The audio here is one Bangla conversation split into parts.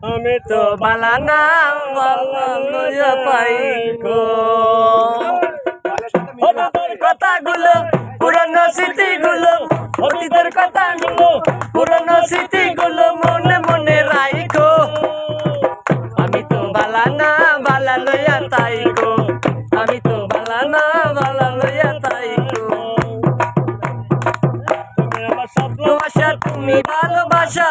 আমি তো বালা না পাই গো। কথাগুলো পুরনো স্মৃতিগুলো অতীতের কথাগুলো পুরনো স্মৃতিগুলো মনে মনে রাইখো আমি তো বালা না বালা লইয়া তাই গো। আমি তো বালা না বালা লইয়া তাই গো। ভালোবাসা তুমি ভালোবাসা।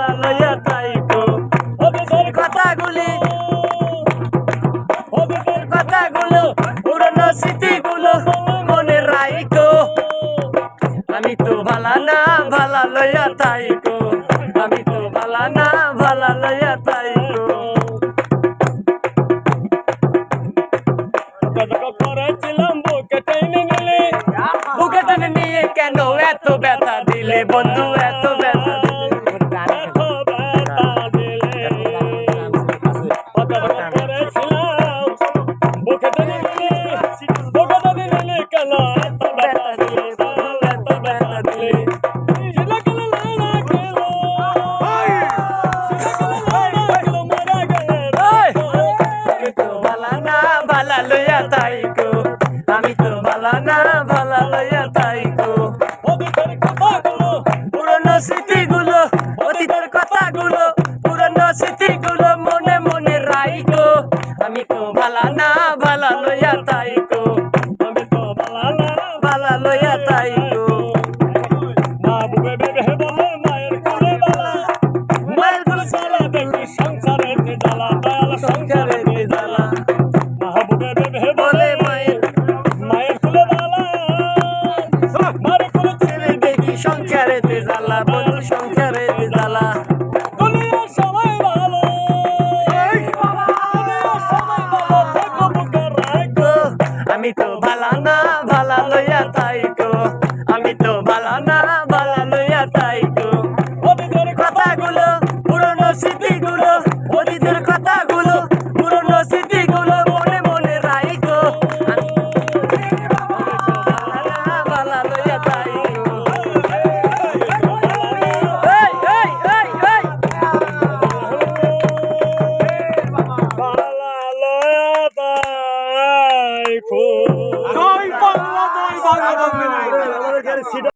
কথাগুলো পুরনো স্মৃতিগুলো মনে রাইকো আমি তো ভালা না ভালা লইয়া তাইকো। আমি তো ভালা না ভালা লইয়া তাইকো। বুকে টানে নিয়ে কেন এত লইয়া তাইকো। আমি তো ভালা না ভালা লইয়া তাইকো। অতীতের কথাগুলো পুরনো স্মৃতিগুলো অতীতের কথাগুলো পুরনো স্মৃতিগুলো মনে মনে রাইকো। আমি তো ভালা না ভালা লইয়া তাইকো। সবাই ভালো। থাকো বুকে রাখো। আমি তো ভালা না ভালা লইয়া তাইকো আমি তো ভালা না ভালা লইয়া তাইকো ওদের কথাগুলো পুরনো স্মৃতিগুলো অতীতের কথাগুলো তাই খো দই বাংলা দই বাংলা বাংলা